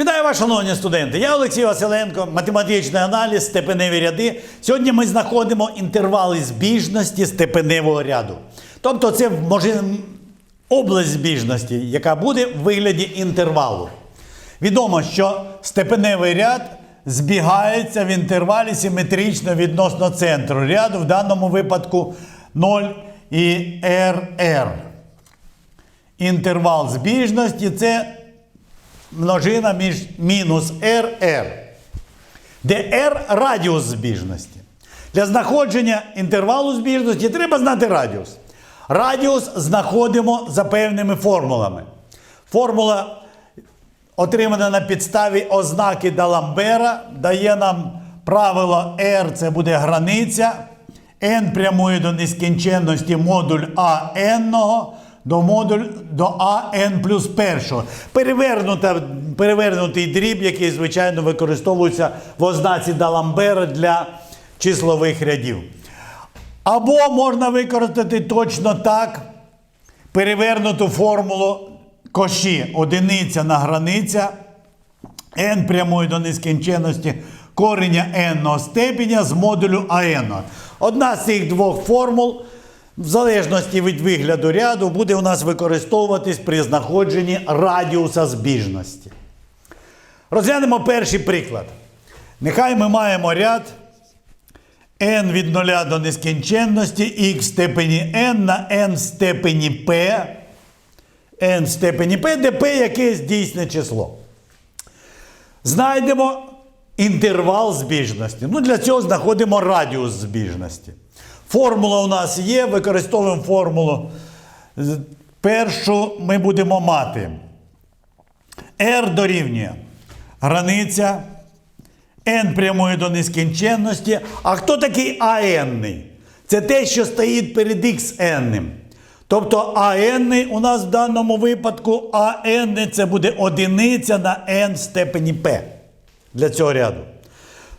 Вітаю вас, шановні студенти! Я Олексій Василенко, математичний аналіз, степеневі ряди. Сьогодні ми знаходимо інтервали збіжності степеневого ряду. Тобто це може область збіжності, яка буде в вигляді інтервалу. Відомо, що степеневий ряд збігається в інтервалі симетрично відносно центру ряду, в даному випадку 0 і RR. Інтервал збіжності це множина між мінус RR, де R радіус збіжності. Для знаходження інтервалу збіжності треба знати радіус. Радіус знаходимо за певними формулами. Формула, отримана на підставі ознаки Даламбера, дає нам правило R, це буде границя. n прямує до нескінченності модуль АН до модуль до АН плюс першого. Перевернута, перевернутий дріб, який, звичайно, використовується в ознаці Даламбера для числових рядів. Або можна використати точно так перевернуту формулу коші. Одиниця на границя n прямує до нескінченності кореня n степеня з модулю АН. Одна з цих двох формул, в залежності від вигляду ряду, буде у нас використовуватись при знаходженні радіуса збіжності. Розглянемо перший приклад. Нехай ми маємо ряд n від 0 до нескінченності x в степені n на n в степені p, n в степені p, де p якесь дійсне число. Знайдемо інтервал збіжності. Ну, для цього знаходимо радіус збіжності. Формула у нас є, використовуємо формулу. Першу ми будемо мати. R дорівнює границя n прямує до нескінченності. А хто такий АН? Це те, що стоїть перед xn. Тобто АН у нас в даному випадку АН це буде одиниця на n в степені P для цього ряду.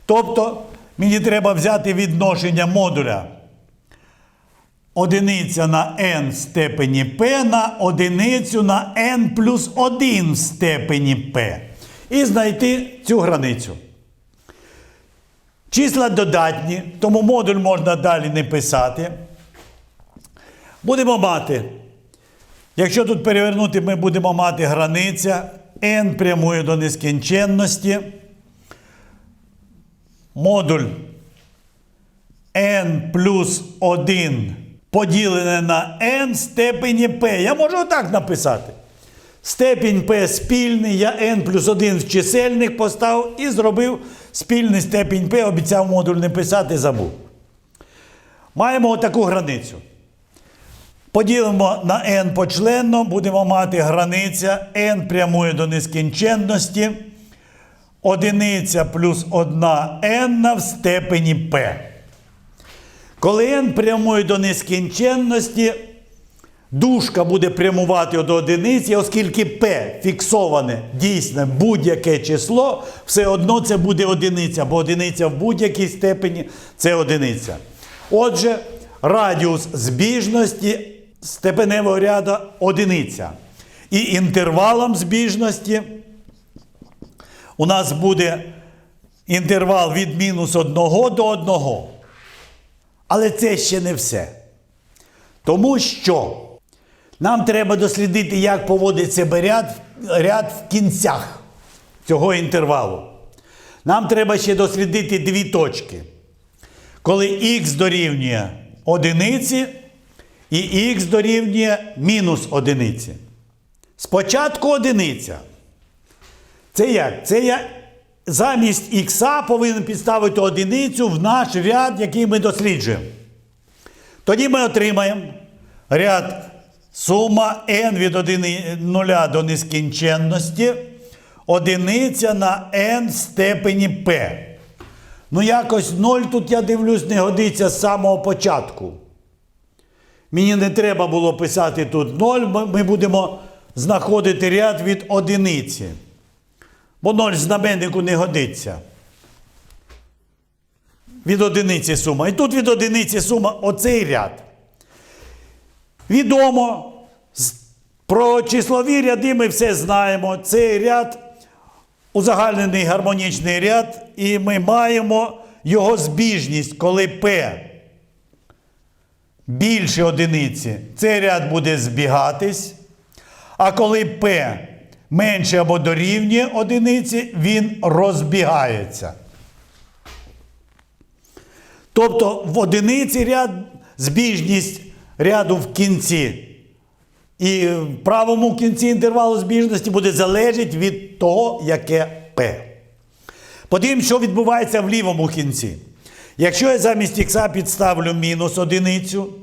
Тобто мені треба взяти відношення модуля одиниця на n в степені p на одиницю на n плюс 1 в степені p. І знайти цю границю. Числа додатні, тому модуль можна далі не писати. Будемо мати. Якщо тут перевернути, ми будемо мати границя n прямує до нескінченності. Модуль n плюс 1 поділене на n в степені p. Я можу отак написати. Степінь p спільний, я n плюс 1 в чисельник поставив і зробив спільний степінь p, обіцяв модуль не писати, забув. Маємо отаку границю. Поділимо на n почленно, будемо мати границя n прямує до нескінченності. Одиниця плюс 1 n в степені p. Коли n прямує до нескінченності, дужка буде прямувати до одиниці, оскільки p фіксоване дійсне будь-яке число, все одно це буде одиниця, бо одиниця в будь-якій степені це одиниця. Отже, радіус збіжності степеневого ряду одиниця. І інтервалом збіжності у нас буде інтервал від мінус 1 до 1. Але це ще не все. Тому що нам треба дослідити, як поводить себе ряд, ряд в кінцях цього інтервалу. Нам треба ще дослідити дві точки. Коли х дорівнює одиниці і х дорівнює мінус одиниці. Спочатку одиниця. Це як? Це я замість х повинен підставити одиницю в наш ряд, який ми досліджуємо. Тоді ми отримаємо ряд сума n від 0 до нескінченності, одиниця на n в степені p. Ну, якось 0 тут, я дивлюсь, не годиться з самого початку. Мені не треба було писати тут 0, ми ми будемо знаходити ряд від одиниці. Бо 0 знаменнику не годиться. Від одиниці сума. І тут від одиниці сума оцей ряд. Відомо, про числові ряди ми все знаємо. Цей ряд узагальнений гармонічний ряд, і ми маємо його збіжність, коли P більше одиниці, цей ряд буде збігатись. А коли P менше або дорівнює одиниці, він розбігається. Тобто в одиниці ряд збіжність ряду в кінці. І в правому кінці інтервалу збіжності буде залежати від того, яке P. Подивимось, що відбувається в лівому кінці. Якщо я замість х підставлю мінус одиницю,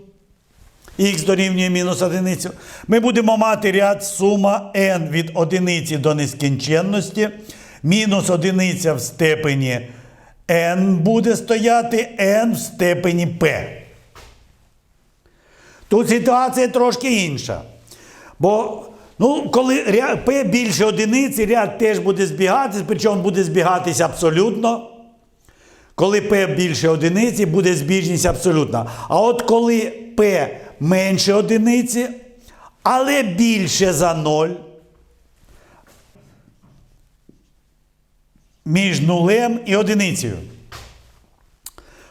х дорівнює мінус одиницю, ми будемо мати ряд сума n від одиниці до нескінченності, мінус одиниця в степені n буде стояти n в степені p. Тут ситуація трошки інша. Бо ну, коли P більше одиниці, ряд теж буде збігатись, причому буде збігатись абсолютно. Коли P більше одиниці, буде збіжність абсолютна. А от коли P менше одиниці, але більше за 0, між нулем і одиницею.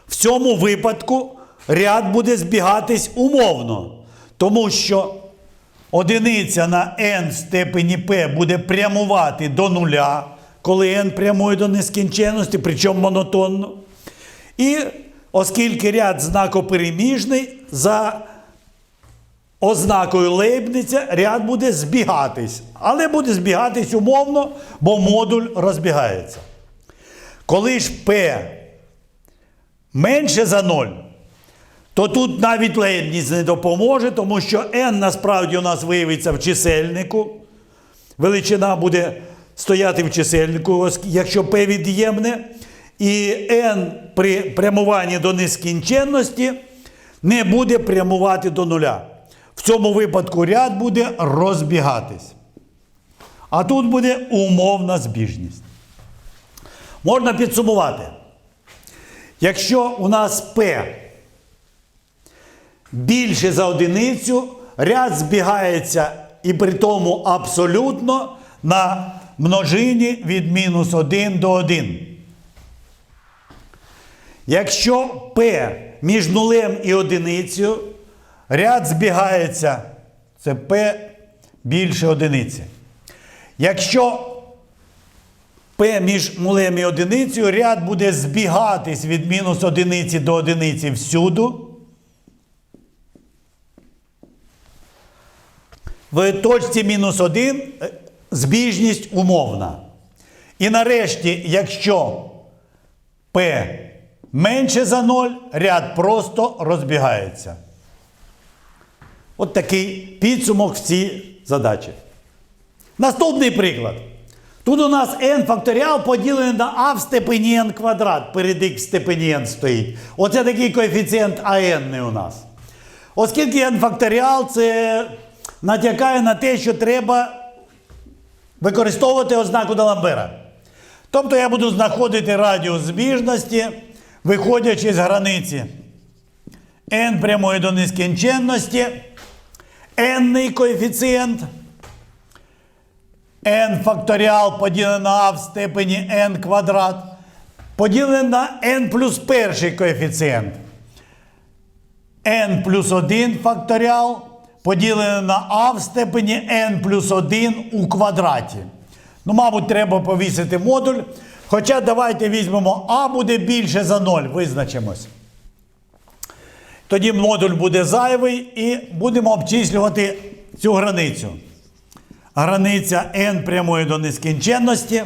В цьому випадку ряд буде збігатись умовно, тому що одиниця на n степені p буде прямувати до нуля, коли n прямує до нескінченності, причому монотонно. І оскільки ряд знакопереміжний, за ознакою Лейбниця ряд буде збігатись. Але буде збігатись умовно, бо модуль розбігається. Коли ж P менше за 0, то тут навіть Лейбниц не допоможе, тому що n насправді у нас виявиться в чисельнику. Величина буде стояти в чисельнику, якщо P від'ємне. І n при прямуванні до нескінченності не буде прямувати до нуля. В цьому випадку ряд буде розбігатись. А тут буде умовна збіжність. Можна підсумувати. Якщо у нас P більше за одиницю, ряд збігається і при тому абсолютно на множині від мінус 1 до 1. Якщо P між нулем і одиницею, ряд збігається, це P більше одиниці. Якщо P між нулем і одиницею, ряд буде збігатись від мінус одиниці до одиниці всюду. В точці мінус 1 збіжність умовна. І нарешті, якщо P менше за 0, ряд просто розбігається. От такий підсумок в цій задачі. Наступний приклад. Тут у нас n факторіал поділений на а в степені n квадрат. Перед x в степені n стоїть. Оце такий коефіцієнт АН у нас. Оскільки n факторіал це натякає на те, що треба використовувати ознаку Даламбера. Тобто я буду знаходити радіус збіжності, виходячи з границі n прямої до нескінченності, n коефіцієнт, n факторіал поділений на а в степені n квадрат, поділений на n плюс перший коефіцієнт. n плюс 1 факторіал поділене на а в степені n плюс 1 у квадраті. Ну, мабуть, треба повісити модуль. Хоча давайте візьмемо а буде більше за 0, визначимось. Тоді модуль буде зайвий і будемо обчислювати цю границю. Границя n прямої до нескінченності.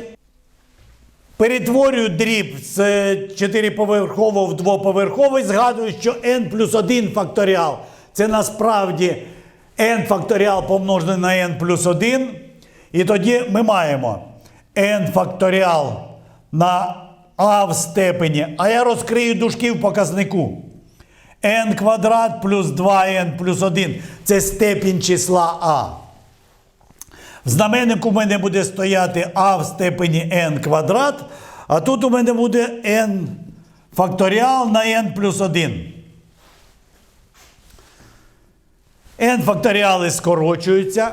Перетворюю дріб з 4-поверхового в двоповерховий, згадую, що n плюс 1 факторіал це насправді n факторіал помножений на n плюс 1. І тоді ми маємо n факторіал на а в степені, а я розкрию дужки в показнику. N квадрат плюс 2n плюс 1 це степінь числа а. В знаменнику у мене буде стояти а в степені n квадрат, а тут у мене буде n факторіал на n плюс 1. n факторіали скорочуються,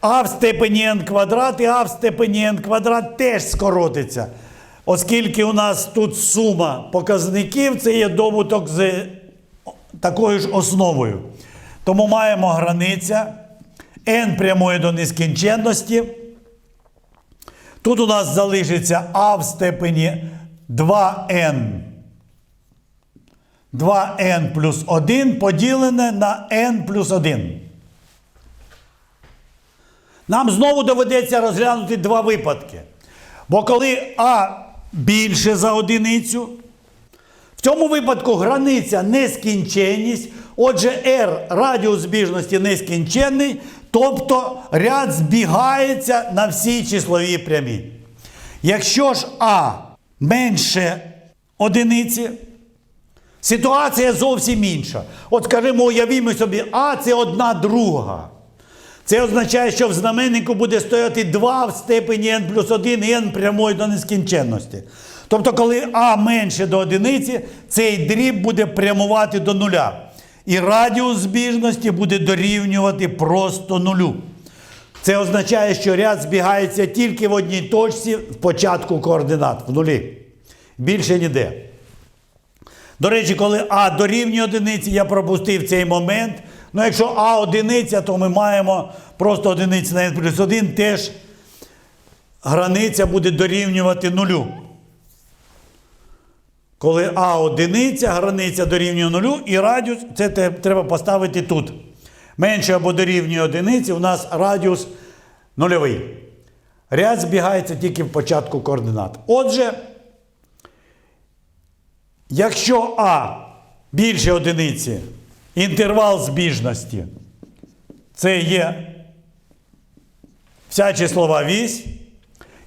а в степені n квадрат і а в степені n квадрат теж скоротиться. Оскільки у нас тут сума показників, це є добуток з такою ж основою. Тому маємо границя n прямує до нескінченності. Тут у нас залишиться а в степені 2n. 2n плюс 1 поділене на n плюс 1. Нам знову доведеться розглянути два випадки. Бо коли а більше за одиницю, цьому випадку границя нескінченність, отже, r радіус збіжності нескінченний, тобто ряд збігається на всі числові прямі. Якщо ж а менше одиниці, ситуація зовсім інша. От скажімо, уявімо собі, а це одна друга. Це означає, що в знаменнику буде стояти 2 в степені n плюс 1 і n прямої до нескінченності. Тобто, коли а менше до одиниці, цей дріб буде прямувати до нуля. І радіус збіжності буде дорівнювати просто нулю. Це означає, що ряд збігається тільки в одній точці в початку координат в нулі. Більше ніде. До речі, коли А дорівнює одиниці, я пропустив цей момент. Ну, якщо А одиниця, то ми маємо просто одиниця на n плюс 1, теж границя буде дорівнювати нулю. Коли А одиниця, границя дорівнює нулю, і радіус це треба поставити тут. Менше або дорівнює одиниці, у нас радіус нульовий. Ряд збігається тільки в початку координат. Отже, якщо А більше одиниці, інтервал збіжності це є вся числова вісь.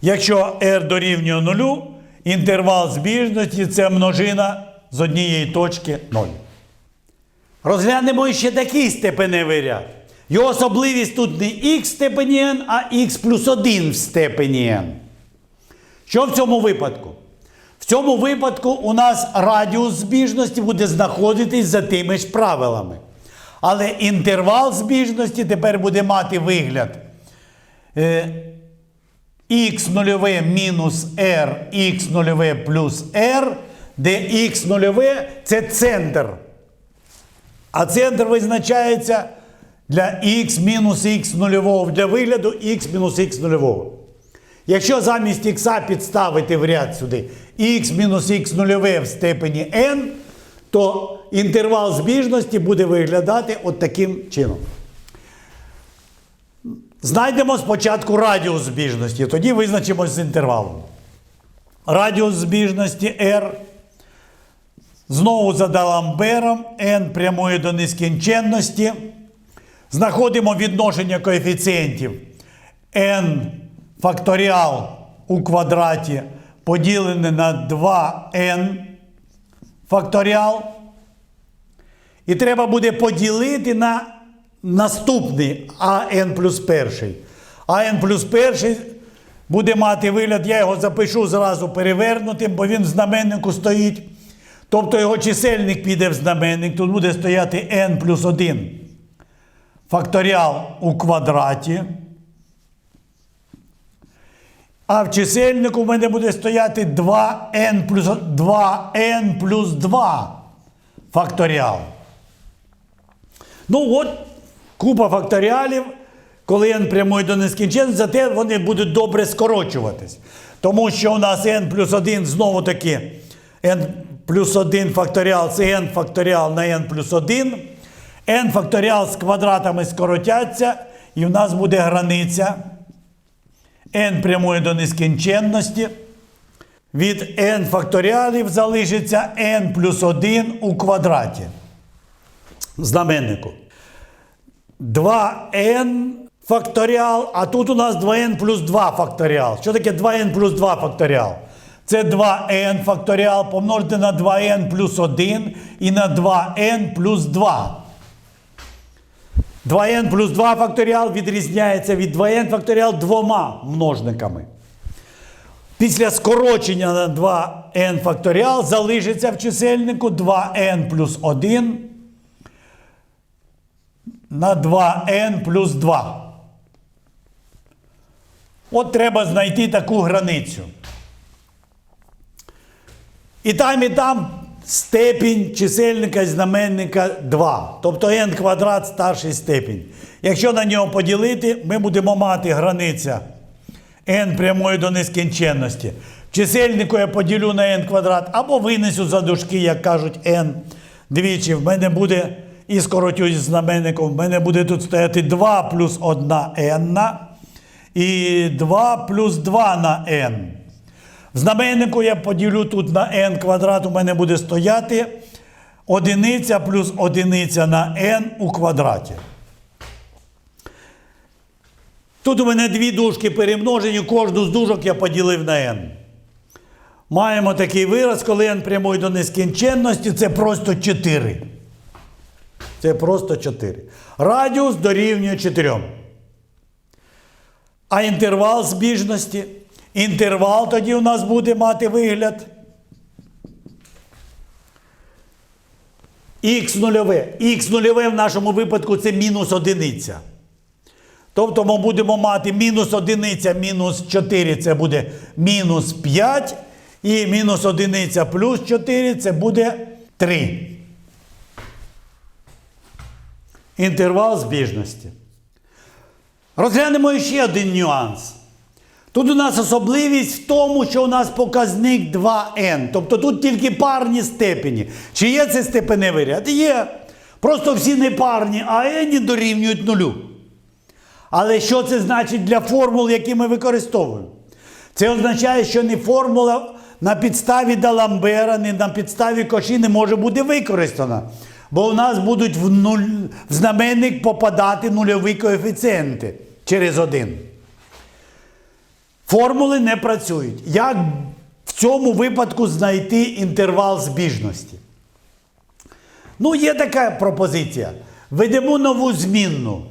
Якщо r дорівнює нулю, інтервал збіжності це множина з однієї точки 0. Розглянемо ще такий степеневий ряд. Його особливість тут не х степені n, а х плюс 1 в степені n. Що в цьому випадку? В цьому випадку у нас радіус збіжності буде знаходитись за тими ж правилами. Але інтервал збіжності тепер буде мати вигляд х нульове мінус r, х нульове плюс r, де х нульове це центр. А центр визначається для х мінус х нульового для вигляду х мінус х нульового. Якщо замість х підставити в ряд сюди х мінус х нульове в степені n, то інтервал збіжності буде виглядати от таким чином. Знайдемо спочатку радіус збіжності, тоді визначимось з інтервалом. Радіус збіжності r знову за Даламбером n прямує до нескінченності. Знаходимо відношення коефіцієнтів n факторіал у квадраті поділене на 2n факторіал. І треба буде поділити на наступний АН плюс перший. АН плюс перший буде мати вигляд, я його запишу зразу перевернутим, бо він в знаменнику стоїть. Тобто його чисельник піде в знаменник, тут буде стояти n плюс 1 факторіал у квадраті. А в чисельнику в мене буде стояти 2n плюс 2n плюс 2 факторіал. Ну от, купа факторіалів, коли n прямує до нескінченності, зате вони будуть добре скорочуватись. Тому що у нас n плюс 1 знову таки n плюс 1 факторіал це n факторіал на n плюс 1. n факторіал з квадратами скоротяться, і в нас буде границя n прямує до нескінченності. Від n факторіалів залишиться n плюс 1 у квадраті. Знаменнику. 2n факторіал, а тут у нас 2n плюс 2 факторіал. Що таке 2n плюс 2 факторіал? Це 2n факторіал помножити на 2n плюс 1 і на 2n плюс 2. 2n плюс 2 факторіал відрізняється від 2n факторіал двома множниками. Після скорочення на 2n факторіал залишиться в чисельнику 2n плюс 1 на 2n плюс 2. От треба знайти таку границю. І там, і там степінь чисельника і знаменника 2. Тобто n квадрат старший степінь. Якщо на нього поділити, ми будемо мати границя n прямої до нескінченності. Чисельнику я поділю на n квадрат або винесу за дужки, як кажуть, n двічі. В мене буде, і скоротю із знаменником, в мене буде тут стояти 2 плюс 1 n і 2 плюс 2 на n. В знаменнику я поділю тут на n квадрат, у мене буде стояти одиниця плюс одиниця на n у квадраті. Тут у мене дві дужки перемножені, кожну з дужок я поділив на n. Маємо такий вираз, коли n прямує до нескінченності, це просто 4. Це просто 4. Радіус дорівнює 4. А інтервал збіжності? Інтервал тоді у нас буде мати вигляд. Х нульове. Х нульове в нашому випадку це мінус одиниця. Тобто ми будемо мати мінус одиниця мінус 4 це буде мінус 5. І мінус одиниця плюс 4 це буде 3. Інтервал збіжності. Розглянемо ще один нюанс. Тут у нас особливість в тому, що у нас показник 2n. Тобто тут тільки парні степені. Чи є це степеневий ряд? Є. Просто всі не парні, а n дорівнюють нулю. Але що це значить для формул, які ми використовуємо? Це означає, що не формула на підставі Даламбера, не на підставі коші не може бути використана. Бо у нас будуть в, нуль, в знаменник попадати нульові коефіцієнти через один. Формули не працюють. Як в цьому випадку знайти інтервал збіжності? Ну, є така пропозиція. Ведемо нову змінну.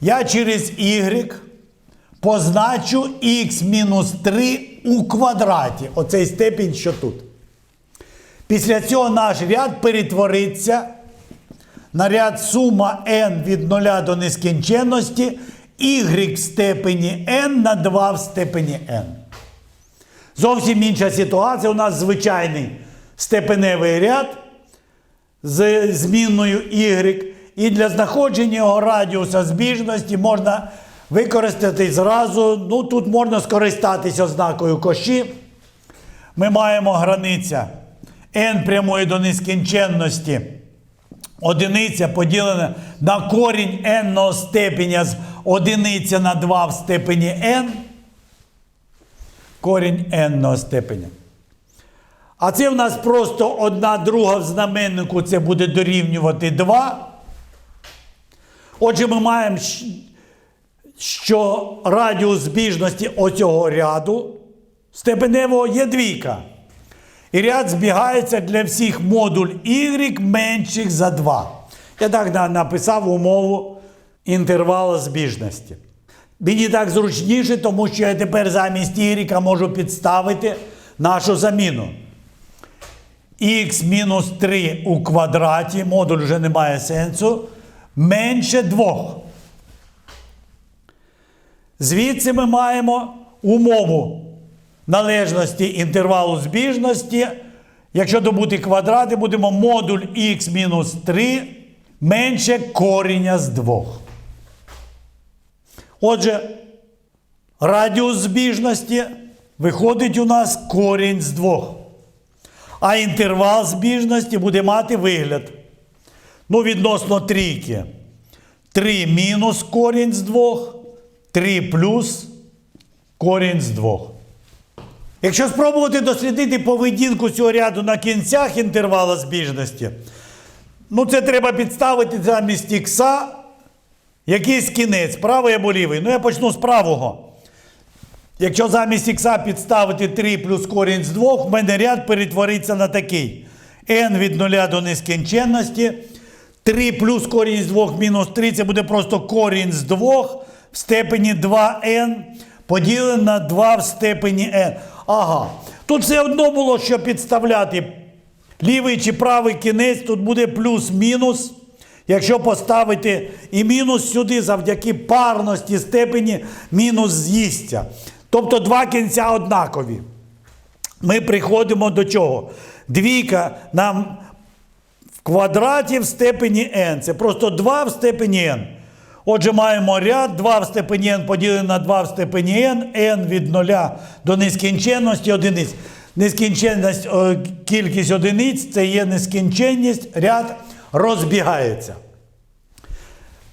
Я через y позначу x мінус 3 у квадраті. Оцей степінь, що тут. Після цього наш ряд перетвориться на ряд сума n від 0 до нескінченності y в степені n на 2 в степені n. Зовсім інша ситуація. У нас звичайний степеневий ряд з змінною y. І для знаходження його радіуса збіжності можна використати зразу. Ну, тут можна скористатися ознакою коші. Ми маємо границя n прямої до нескінченності. Одиниця поділена на корінь n степеня з одиниця на 2 в степені n. Корінь n степеня. А це в нас просто одна друга в знаменнику, це буде дорівнювати 2. Отже, ми маємо, що радіус збіжності оцього ряду степеневого є двійка. І ряд збігається для всіх модуль y менших за 2. Я так написав умову інтервалу збіжності. Мені так зручніше, тому що я тепер замість y можу підставити нашу заміну. х мінус 3 у квадраті, модуль вже не має сенсу, менше 2. Звідси ми маємо умову належності інтервалу збіжності. Якщо добути квадрати, будемо модуль х мінус 3 менше коріння з 2. Отже, радіус збіжності виходить у нас корінь з 2. А інтервал збіжності буде мати вигляд. Ну, відносно трійки. 3 мінус корінь з 2, 3 плюс корінь з 2. Якщо спробувати дослідити поведінку цього ряду на кінцях інтервала збіжності, ну це треба підставити замість ікса якийсь кінець, правий або лівий. Ну я почну з правого. Якщо замість ікса підставити 3 плюс корінь з 2, в мене ряд перетвориться на такий. n від 0 до нескінченності. 3 плюс корінь з 2 мінус 3 це буде просто корінь з 2 в степені 2n поділене на 2 в степені n. Ага. Тут все одно було, що підставляти лівий чи правий кінець, тут буде плюс-мінус. Якщо поставити і мінус сюди завдяки парності степені, мінус з'їсться. Тобто два кінця однакові. Ми приходимо до чого? Двійка нам в квадраті в степені n. Це просто 2 в степені n. Отже, маємо ряд 2 в степені n поділене на 2 в степені n, n від 0 до нескінченності одиниць. Нескінченність, кількість одиниць це є нескінченність, ряд розбігається.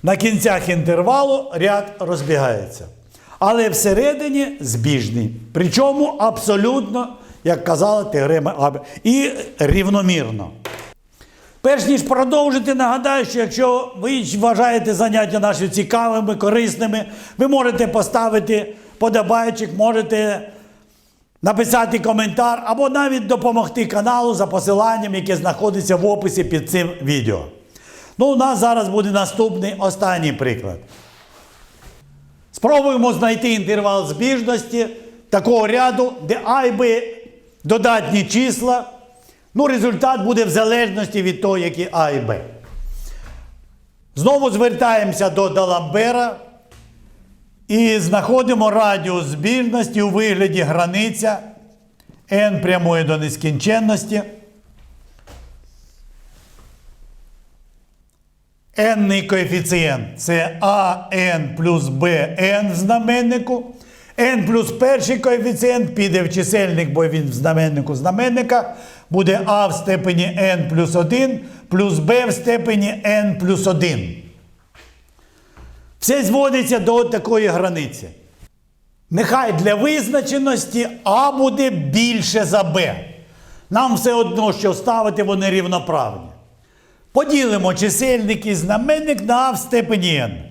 На кінцях інтервалу ряд розбігається. Але всередині збіжний. Причому абсолютно, як казала теорема Абе, і рівномірно. Перш ніж продовжити, нагадаю, що якщо ви вважаєте заняття наші цікавими, корисними, ви можете поставити подобайчик, можете написати коментар або навіть допомогти каналу за посиланням, яке знаходиться в описі під цим відео. Ну, у нас зараз буде наступний останній приклад. Спробуємо знайти інтервал збіжності такого ряду, де А і Б додатні числа. Ну, результат буде в залежності від того, які А і Б. Знову звертаємося до Даламбера і знаходимо радіус збіжності у вигляді границя n прямує до нескінченності. n коефіцієнт це АН плюс БН в знаменнику. n плюс перший коефіцієнт піде в чисельник, бо він в знаменнику знаменника. Буде А в степені n плюс 1 плюс Б в степені n плюс 1. Все зводиться до такої границі. Нехай для визначеності А буде більше за Б. Нам все одно, що ставити вони рівноправні. Поділимо чисельник і знаменник на А в степені n.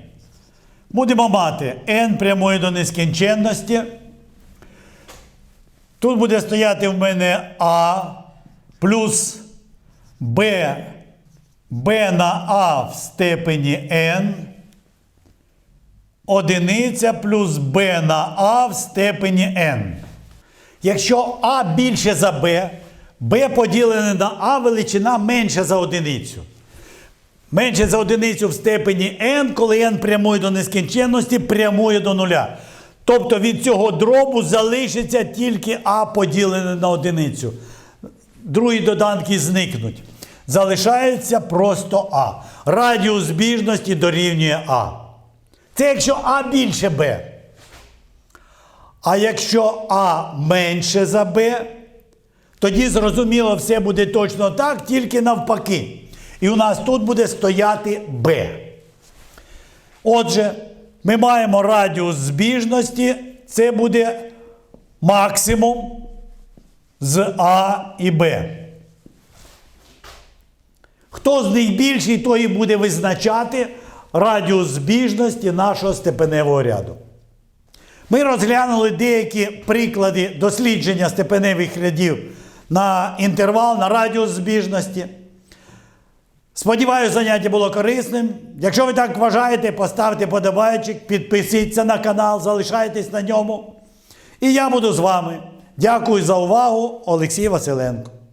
Будемо мати n прямує до нескінченності. Тут буде стояти в мене А плюс Б, Б на А в степені n. Одиниця плюс b на а в степені n. Якщо а більше за b, b поділене на а величина менша за одиницю. Менше за одиницю в степені n, коли n прямує до нескінченності, прямує до нуля. Тобто від цього дробу залишиться тільки а поділене на одиницю. Другі доданки зникнуть. Залишається просто а. Радіус збіжності дорівнює а. Це якщо А більше Б. А якщо А менше за Б, тоді зрозуміло, все буде точно так, тільки навпаки. І у нас тут буде стояти Б. Отже, ми маємо радіус збіжності, це буде максимум з А і Б. Хто з них більший, той і буде визначати радіус збіжності нашого степеневого ряду. Ми розглянули деякі приклади дослідження степеневих рядів на інтервал, на радіус збіжності. Сподіваюся, заняття було корисним. Якщо ви так вважаєте, поставте подобайчик, підпишіться на канал, залишайтесь на ньому. І я буду з вами. Дякую за увагу, Олексій Василенко.